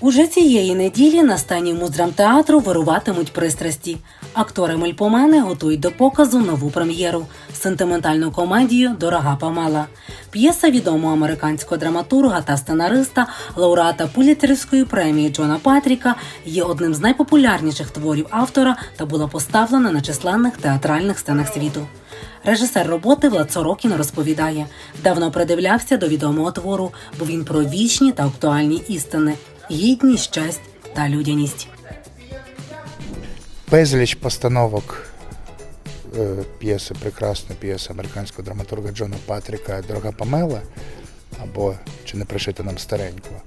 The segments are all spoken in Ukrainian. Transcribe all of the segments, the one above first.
Уже цієї неділі на сцені муздрамтеатру вируватимуть пристрасті. Актори Мельпомени готують до показу нову прем'єру сентиментальну комедію Дорога Памела. П'єса відомого американського драматурга та сценариста, лауреата Пуліцерівської премії Джона Патріка, є одним з найпопулярніших творів автора та була поставлена на численних театральних сценах світу. Режисер роботи Влад Сорокін розповідає, давно придивлявся до відомого твору, бо він про вічні та актуальні істини, гідність, честь та людяність. безліч постановок е, п'єси, прекрасна п'єса американського драматурга Джона Патріка Дорога Памела або Чи не пришити нам старенького.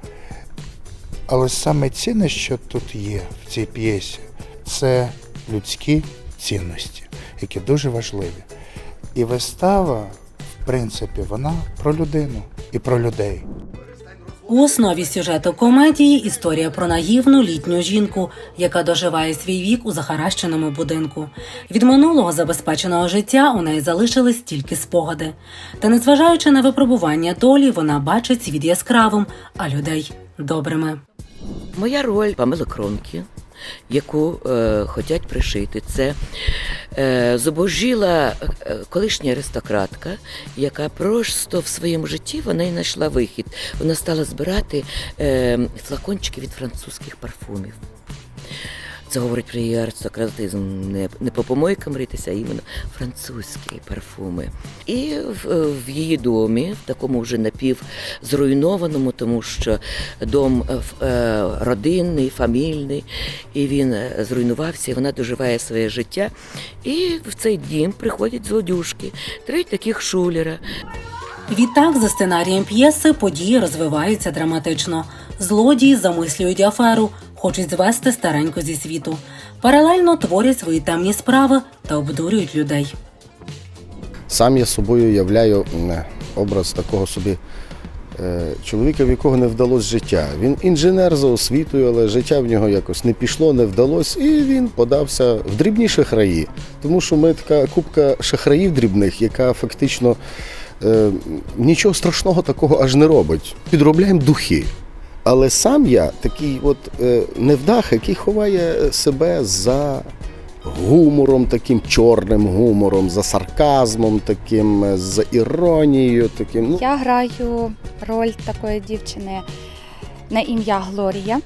Але саме цінне, що тут є в цій п'єсі, це людські цінності, які дуже важливі. І вистава, в принципі, вона про людину і про людей. У основі сюжету комедії історія про наївну літню жінку, яка доживає свій вік у захаращеному будинку. Від минулого забезпеченого життя у неї залишились тільки спогади. Та незважаючи на випробування долі, вона бачить світ яскравим, а людей добрими. Моя роль Памела Кронки, яку е, хотять пришити, це е, зубожіла е, колишня аристократка, яка просто в своєму житті вона й знайшла вихід. Вона стала збирати е, флакончики від французьких парфумів. Це говорить про її аристократизм. Не, не по помойкам ритися, а іменно французькі парфуми. І в, в її домі, в такому вже напівзруйнованому, тому що дом е, е, родинний, фамільний, і він е, зруйнувався, і вона доживає своє життя. І в цей дім приходять злодюжки, три таких шулера. Відтак, за сценарієм п'єси, події розвиваються драматично. Злодії замислюють аферу, хочуть звести стареньку зі світу. Паралельно творять свої темні справи та обдурюють людей. Сам я собою являю образ такого собі е, чоловіка, в якого не вдалося життя. Він інженер за освітою, але життя в нього якось не пішло, не вдалося, і він подався в дрібні шахраї. Тому що ми така купка шахраїв дрібних, яка фактично е, нічого страшного такого аж не робить. Підробляємо духи. Але сам я такий от е, невдах, який ховає себе за гумором, таким чорним гумором, за сарказмом, таким, е, за іронією. Таким. Ну, Я граю роль такої дівчини на ім'я Глорія.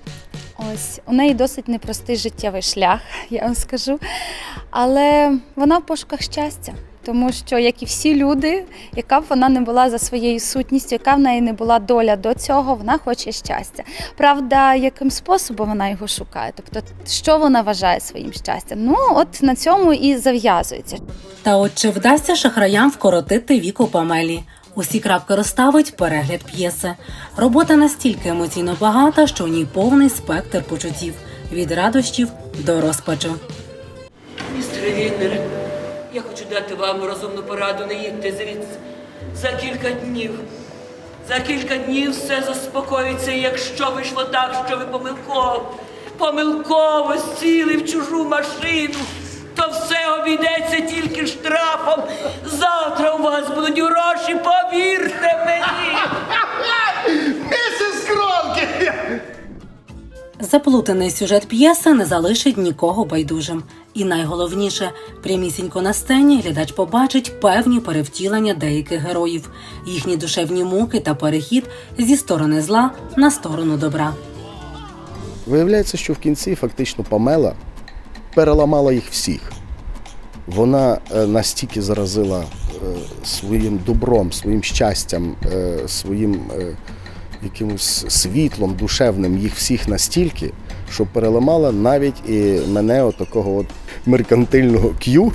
Ось у неї досить непростий життєвий шлях, я вам скажу. Але вона в пошуках щастя. Тому що, як і всі люди, яка б вона не була за своєю сутністю, яка в неї не була доля до цього, вона хоче щастя. Правда, яким способом вона його шукає? Тобто, що вона вважає своїм щастям? Ну, от на цьому і зав'язується. Та от чи вдасться шахраям вкоротити віку Памелі? Усі крапки розставить перегляд п'єси. Робота настільки емоційно багата, що в ній повний спектр почуттів від радощів до розпачу. Я хочу дати вам розумну пораду, не їдьте звідси. За кілька днів. За кілька днів все заспокоїться, і якщо вийшло так, що ви помилково, помилково сіли в чужу машину, то все обійдеться тільки штрафом. Завтра у вас будуть гроші, повірте мені. Місіс Кронки! Заплутаний сюжет п'єси не залишить нікого байдужим. І найголовніше, прямісінько на сцені глядач побачить певні перевтілення деяких героїв, їхні душевні муки та перехід зі сторони зла на сторону добра. Виявляється, що в кінці фактично Памела переламала їх всіх. Вона е, настільки заразила е, своїм добром, своїм щастям, е, своїм якимось світлом душевним їх всіх настільки, що переламала навіть і мене, отакого от меркантильного к'ю,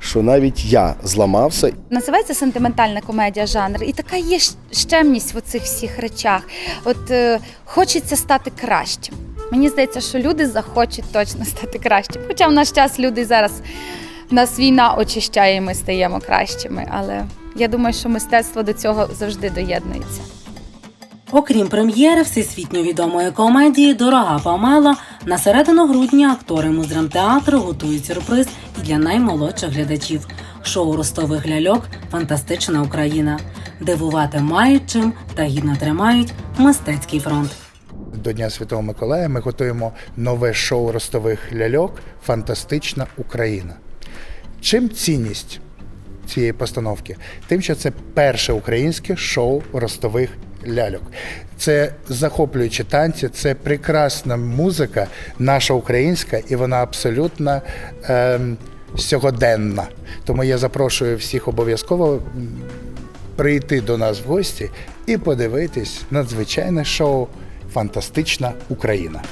що навіть я зламався Називається сентиментальна комедія жанр, і така є щемність в цих всіх речах. От е, хочеться стати кращим. Мені здається, що люди захочуть точно стати кращим. Хоча в наш час люди зараз нас війна очищає, і ми стаємо кращими. Але я думаю, що мистецтво до цього завжди доєднується. Окрім прем'єри всесвітньо відомої комедії Дорога Памела на середину грудня актори муздрамтеатру готують сюрприз і для наймолодших глядачів. Шоу ростових ляльок Фантастична Україна. Дивувати мають чим та гідно тримають Мистецький фронт. До Дня Святого Миколая ми готуємо нове шоу ростових ляльок Фантастична Україна. Чим цінність цієї постановки? Тим, що це перше українське шоу ростових ляльок. Це захоплюючі танці, це прекрасна музика, наша українська, і вона абсолютно е, сьогоденна. Тому я запрошую всіх обов'язково прийти до нас в гості і подивитись надзвичайне шоу Фантастична Україна.